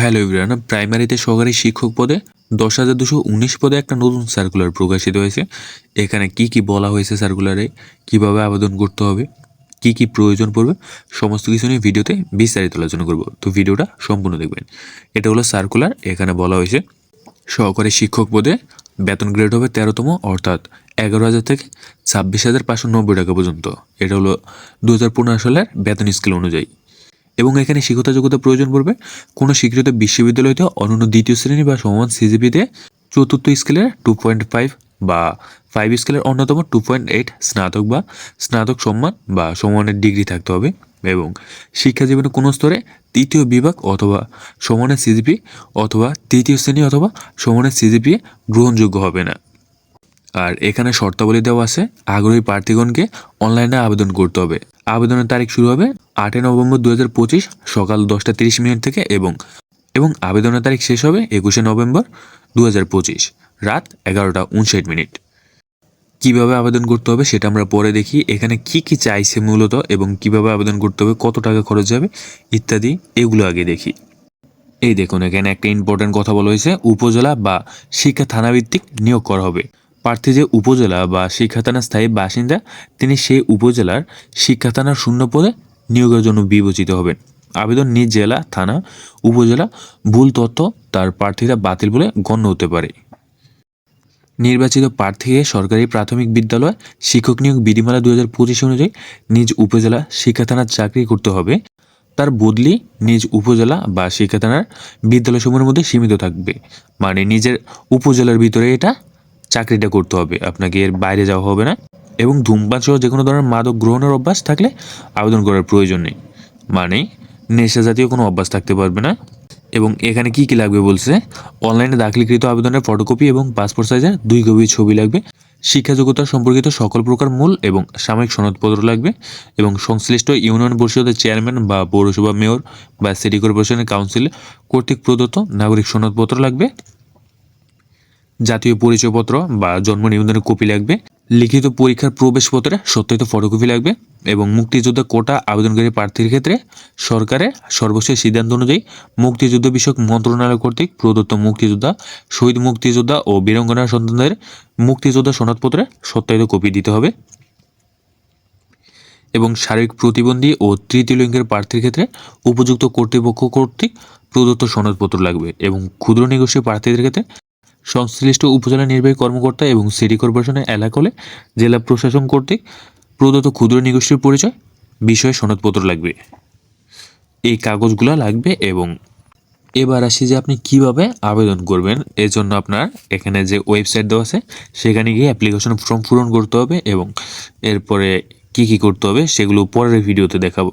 Hello Ibran প্রাইমারিতে সহকারী শিক্ষক পদে দশ হাজার দুশো উনিশ পদে একটা নতুন সার্কুলার প্রকাশিত হয়েছে। এখানে কি কি বলা হয়েছে সার্কুলারে কীভাবে আবেদন করতে হবে, কি কি প্রয়োজন পড়বে, সমস্ত কিছু নিয়ে ভিডিওতে বিস্তারিত আলোচনা করব। তো ভিডিওটা সম্পূর্ণ দেখবেন। এটা হলো সার্কুলার এখানে বলা হয়েছে, সহকারী শিক্ষক পদে বেতন গ্রেড হবে তেরোতম, অর্থাৎ এগারো হাজার থেকে ছাব্বিশ হাজার পাঁচশো নব্বই টাকা পর্যন্ত। এটা হলো দু হাজার পনেরো সালের বেতন স্কেল অনুযায়ী। এবং এখানে শিক্ষতা যোগ্যতা প্রয়োজন পড়বে। কোনো স্বীকৃত বিশ্ববিদ্যালয়তে অনন্য দ্বিতীয় শ্রেণি বা সমান সিজিপিতে চতুর্থ স্কেলের টু পয়েন্ট ফাইভ বা ফাইভ স্কেলের অন্যতম টু পয়েন্ট এইট স্নাতক বা স্নাতক সম্মান বা সমানের ডিগ্রি থাকতে হবে এবং শিক্ষা জীবনের কোনো স্তরে তৃতীয় বিভাগ অথবা সমানের সিজিপি অথবা তৃতীয় শ্রেণি অথবা সমানের সিজিপি গ্রহণযোগ্য হবে না। আর এখানে শর্তাবলী দেওয়া আছে, আগ্রহী প্রার্থীগণকে অনলাইনে আবেদন করতে হবে। আবেদনের তারিখ শুরু হবে আটই নভেম্বর দু হাজার পঁচিশ সকাল দশটা তিরিশ মিনিট থেকে এবং এবং আবেদনের তারিখ শেষ হবে একুশে নভেম্বর দু হাজার পঁচিশ রাত এগারোটা উনষাট মিনিট। কীভাবে আবেদন করতে হবে সেটা আমরা পরে দেখি। এখানে কি কি চাইছে মূলত এবং কীভাবে আবেদন করতে হবে, কত টাকা খরচ যাবে ইত্যাদি এগুলো আগে দেখি। এই দেখুন, এখানে একটা ইম্পর্টেন্ট কথা বলা হয়েছে, উপজেলা বা শিক্ষা থানাভিত্তিক নিয়োগ করা হবে। প্রার্থী যে উপজেলা বা শিক্ষা থানার স্থায়ী বাসিন্দা, তিনি সেই উপজেলার শিক্ষা থানার শূন্য পদে নিয়োগের জন্য বিবেচিত হবেন। আবেদন নিজ জেলা, থানা, উপজেলা, ভুল তথ্য তার প্রার্থীরা বাতিল বলে গণ্য হতে পারে। নির্বাচিত প্রার্থীকে সরকারি প্রাথমিক বিদ্যালয়, শিক্ষক নিয়োগ বিধিমালা দু হাজার পঁচিশ অনুযায়ী নিজ উপজেলা শিক্ষা থানার চাকরি করতে হবে। তার বদলি নিজ উপজেলা বা শিক্ষা থানার বিদ্যালয়সমূহের মধ্যে সীমিত থাকবে। মানে নিজের উপজেলার ভিতরে এটা চাকরিটা করতে হবে। আপনাকে এর বাইরে যাওয়া হবে না। এবং ধূমপান সহ যে কোনো ধরনের মাদক গ্রহণের অভ্যাস থাকলে আবেদন করার প্রয়োজন নেই। মানে নেশা জাতীয় কোনো অভ্যাস থাকতে পারবে না। এবং এখানে কি কি লাগবে বলছে? অনলাইনে দাখিলকৃত আবেদনের ফটোকপি এবং পাসপোর্ট সাইজের দুই কপি ছবি লাগবে। শিক্ষা যোগ্যতা সম্পর্কিত সকল প্রকার মূল এবং সাময়িক সনদপত্র লাগবে। এবং সংশ্লিষ্ট ইউনিয়ন পরিষদের চেয়ারম্যান বা পৌরসভা মেয়র বা সিটি কর্পোরেশনের কাউন্সিল কর্তৃক প্রদত্ত নাগরিক সনদপত্র লাগবে। জাতীয় পরিচয়পত্র বা জন্ম নিবন্ধনের কপি লাগবে। লিখিত পরীক্ষার প্রবেশপত্রে সত্যায়িত ফটোকপি লাগবে এবং মুক্তিযোদ্ধা কোটা আবেদনকারী প্রার্থীর ক্ষেত্রে সরকারের সর্বশেষ সিদ্ধান্ত অনুযায়ী মুক্তিযুদ্ধ বিষয়ক মন্ত্রণালয় কর্তৃক প্রদত্ত মুক্তিযোদ্ধা, শহীদ মুক্তিযোদ্ধা ও বীরঙ্গনা সন্তানদের মুক্তিযোদ্ধা সনদপত্রে সত্যায়িত কপি দিতে হবে। এবং শারীরিক প্রতিবন্ধী ও তৃতীয় লিঙ্গের প্রার্থীর ক্ষেত্রে উপযুক্ত কর্তৃপক্ষ কর্তৃক প্রদত্ত সনদপত্র লাগবে এবং ক্ষুদ্র নিগোষ্ঠী প্রার্থীদের ক্ষেত্রে সংশ্লিষ্ট উপজেলা নির্বাহী কর্মকর্তা এবং সিটি কর্পোরেশনের এলাকা হলে জেলা প্রশাসন কর্তৃক প্রদত্ত ক্ষুদ্র নিগোষ্ঠীর পরিচয় বিষয়ে সনদপত্র লাগবে। এই কাগজগুলো লাগবে এবং এবার আসি যে আপনি কীভাবে আবেদন করবেন। এর জন্য আপনার এখানে যে ওয়েবসাইট দেওয়া আছে, সেখানে গিয়ে অ্যাপ্লিকেশন ফর্ম পূরণ করতে হবে এবং এরপরে কি কি করতে হবে, সেগুলো পরের ভিডিওতে দেখাবো।